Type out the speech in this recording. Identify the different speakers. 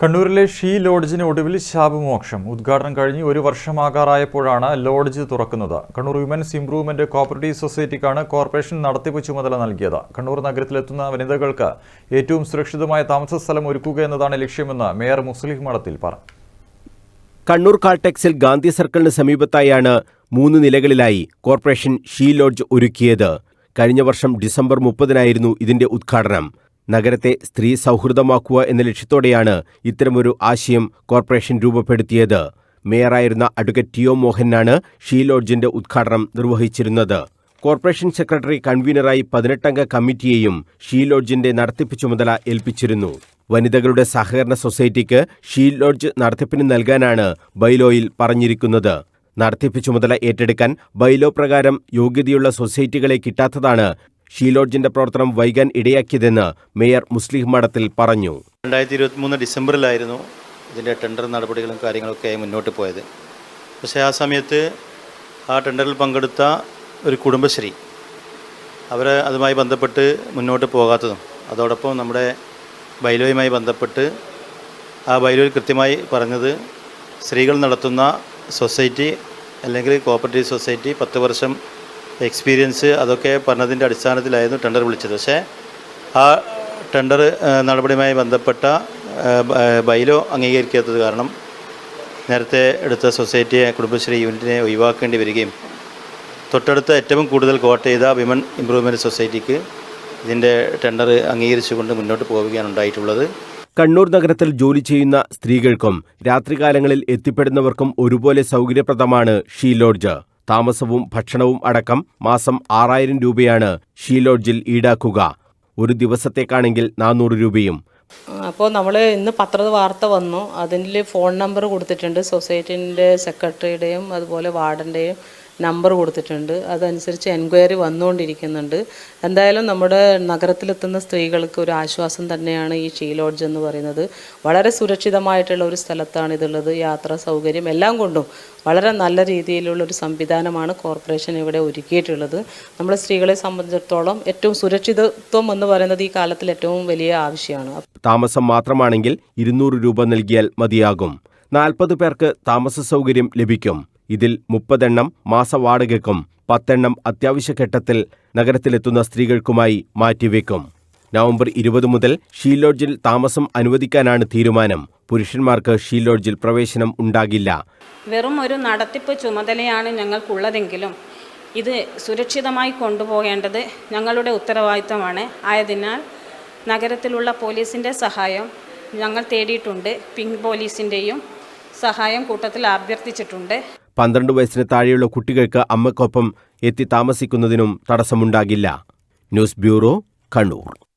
Speaker 1: കണ്ണൂരിലെ ഷീ ലോഡ്ജിന് ഒടുവിൽ ശാപമോക്ഷം. ഉദ്ഘാടനം കഴിഞ്ഞ് ഒരു വർഷമാകാറായപ്പോഴാണ് ലോഡ്ജ് തുറക്കുന്നത്. കണ്ണൂർ വിമൻസ് ഇംപ്രൂവ്മെന്റ് കോപ്പറേറ്റീവ് സൊസൈറ്റിക്കാണ് കോർപ്പറേഷൻ നടത്തിപ്പ് ചുമതല നൽകിയത്. കണ്ണൂർ നഗരത്തിലെത്തുന്ന വനിതകൾക്ക് ഏറ്റവും സുരക്ഷിതമായ താമസ സ്ഥലം ഒരുക്കുക എന്നതാണ് ലക്ഷ്യമെന്ന് മേയർ മുസ്ലിം മഠത്തിൽ പറഞ്ഞു.
Speaker 2: കണ്ണൂർ കാൾടെക്സിൽ ഗാന്ധി സർക്കിളിന് സമീപത്തായാണ് മൂന്ന് നിലകളിലായി കോർപ്പറേഷൻ ഷീ ലോഡ്ജ് ഒരുക്കിയത്. കഴിഞ്ഞ വർഷം ഡിസംബർ മുപ്പതിനായിരുന്നു ഇതിന്റെ ഉദ്ഘാടനം. നഗരത്തെ സ്ത്രീ സൗഹൃദമാക്കുക എന്ന ലക്ഷ്യത്തോടെയാണ് ഇത്തരമൊരു ആശയം കോർപ്പറേഷൻ രൂപപ്പെടുത്തിയത്. മേയറായിരുന്ന അഡ്വക്കേറ്റ് ടി ഒ മോഹനാണ് ഷീ ലോഡ്ജിന്റെ ഉദ്ഘാടനം നിർവഹിച്ചിരുന്നത്. കോർപ്പറേഷൻ സെക്രട്ടറി കൺവീനറായി പതിനെട്ടംഗ കമ്മിറ്റിയെയും ഷീ ലോഡ്ജിന്റെ നടത്തിപ്പ് ചുമതല ഏൽപ്പിച്ചിരുന്നു. വനിതകളുടെ സഹകരണ സൊസൈറ്റിക്ക് ഷീ ലോഡ്ജ് നടത്തിപ്പിന് നൽകാനാണ് ബൈലോയിൽ പറഞ്ഞിരിക്കുന്നത്. നടത്തിപ്പ് ചുമതല ഏറ്റെടുക്കാൻ ബൈലോ പ്രകാരം യോഗ്യതയുള്ള സൊസൈറ്റികളെ കിട്ടാത്തതാണ് ഷീ ലോഡ്ജിന്റെ പ്രവർത്തനം വൈകാൻ ഇടയാക്കിയതെന്ന് മേയർ മുസ്ലിം മഠത്തിൽ പറഞ്ഞു.
Speaker 3: രണ്ടായിരത്തി ഇരുപത്തിമൂന്ന് ഡിസംബറിലായിരുന്നു ഇതിന്റെ ടെൻഡർ നടപടികളും കാര്യങ്ങളൊക്കെ മുന്നോട്ട് പോയത്. പക്ഷേ ആ സമയത്ത് ആ ടെൻഡറിൽ പങ്കെടുത്ത ഒരു കുടുംബശ്രീ അവർ അതുമായി ബന്ധപ്പെട്ട് മുന്നോട്ട് പോകാത്തതും അതോടൊപ്പം നമ്മുടെ ബൈലോയുമായി ബന്ധപ്പെട്ട് ആ ബൈലോയിൽ കൃത്യമായി പറഞ്ഞത് സ്ത്രീകൾ നടത്തുന്ന സൊസൈറ്റി അല്ലെങ്കിൽ കോപ്പറേറ്റീവ് സൊസൈറ്റി പത്ത് വർഷം എക്സ്പീരിയൻസ് അതൊക്കെ പറഞ്ഞതിന്റെ അടിസ്ഥാനത്തിലായിരുന്നു ടെൻഡർ വിളിച്ചത്. പക്ഷേ ആ ടെൻഡർ നടപടിയുമായി ബന്ധപ്പെട്ട ബൈലോ അംഗീകരിക്കാത്തത് കാരണം നേരത്തെ എടുത്ത സൊസൈറ്റിയെ കുടുംബശ്രീ യൂണിറ്റിനെ ഒഴിവാക്കേണ്ടി വരികയും തൊട്ടടുത്ത ഏറ്റവും കൂടുതൽ കോട്ട് ചെയ്ത വിമൻ ഇംപ്രൂവ്മെന്റ് സൊസൈറ്റിക്ക് ഇതിന്റെ ടെൻഡർ അംഗീകരിച്ചുകൊണ്ട് മുന്നോട്ട് പോവുകയാണ് ഉണ്ടായിട്ടുള്ളത്.
Speaker 2: കണ്ണൂർ നഗരത്തിൽ ജോലി ചെയ്യുന്ന സ്ത്രീകൾക്കും രാത്രികാലങ്ങളിൽ എത്തിപ്പെടുന്നവർക്കും ഒരുപോലെ സൗകര്യപ്രദമാണ് ഷീ ലോഡ്ജ് താമസവും ഭക്ഷണവും അടക്കം മാസം ആറായിരം രൂപയാണ് ഷീലോഡ്ജിൽ ഈടാക്കുക. ഒരു ദിവസത്തേക്കാണെങ്കിൽ നാനൂറ് രൂപയും.
Speaker 4: അപ്പോൾ നമ്മൾ ഇന്ന് പത്ര വാർത്ത വന്നു. അതിൽ ഫോൺ നമ്പർ കൊടുത്തിട്ടുണ്ട് സൊസൈറ്റീന്റെ സെക്രട്ടറിയുടെയും അതുപോലെ വാർഡന്റെയും നമ്പർ കൊടുത്തിട്ടുണ്ട്. അതനുസരിച്ച് എൻക്വയറി വന്നുകൊണ്ടിരിക്കുന്നുണ്ട്. എന്തായാലും നമ്മുടെ നഗരത്തിലെത്തുന്ന സ്ത്രീകൾക്ക് ഒരു ആശ്വാസം തന്നെയാണ് ഈ ഷീ ലോഡ്ജ് എന്ന് പറയുന്നത്. വളരെ സുരക്ഷിതമായിട്ടുള്ള ഒരു സ്ഥലത്താണ് ഇതുള്ളത്. യാത്രാ സൗകര്യം എല്ലാം കൊണ്ടും വളരെ നല്ല രീതിയിലുള്ള ഒരു സംവിധാനമാണ് കോർപ്പറേഷൻ ഇവിടെ ഒരുക്കിയിട്ടുള്ളത്. നമ്മുടെ സ്ത്രീകളെ സംബന്ധിച്ചിടത്തോളം ഏറ്റവും സുരക്ഷിതത്വം എന്ന് പറയുന്നത് ഈ കാലത്തിൽ ഏറ്റവും വലിയ ആവശ്യമാണ്.
Speaker 2: താമസം മാത്രമാണെങ്കിൽ ഇരുന്നൂറ് രൂപ നൽകിയാൽ മതിയാകും. നാൽപ്പത് പേർക്ക് താമസ സൗകര്യം ലഭിക്കും. ഇതിൽ മുപ്പതെണ്ണം മാസവാടകയ്ക്കും പത്തെണ്ണം അത്യാവശ്യഘട്ടത്തിൽ നഗരത്തിലെത്തുന്ന സ്ത്രീകൾക്കുമായി മാറ്റിവെക്കും നവംബർ ഇരുപത് മുതൽ ഷീ ലോഡ്ജിൽ താമസം അനുവദിക്കാനാണ് തീരുമാനം. പുരുഷന്മാർക്ക് ഷീ ലോഡ്ജിൽ പ്രവേശനം ഉണ്ടാകില്ല.
Speaker 5: വെറും ഒരു നടത്തിപ്പ് ചുമതലയാണ് ഞങ്ങൾക്കുള്ളതെങ്കിലും ഇത് സുരക്ഷിതമായി കൊണ്ടുപോകേണ്ടത് ഞങ്ങളുടെ ഉത്തരവാദിത്തമാണ്. ആയതിനാൽ നഗരത്തിലുള്ള പോലീസിന്റെ സഹായം ഞങ്ങൾ തേടിയിട്ടുണ്ട്. പിങ്ക് പോലീസിന്റെയും സഹായം കൂട്ടത്തിൽ അഭ്യർത്ഥിച്ചിട്ടുണ്ട്.
Speaker 2: പന്ത്രണ്ട് വയസ്സിന് താഴെയുള്ള കുട്ടികൾക്ക് അമ്മക്കൊപ്പം എത്തി താമസിക്കുന്നതിനും തടസ്സമുണ്ടാകില്ല. News bureau Kannur.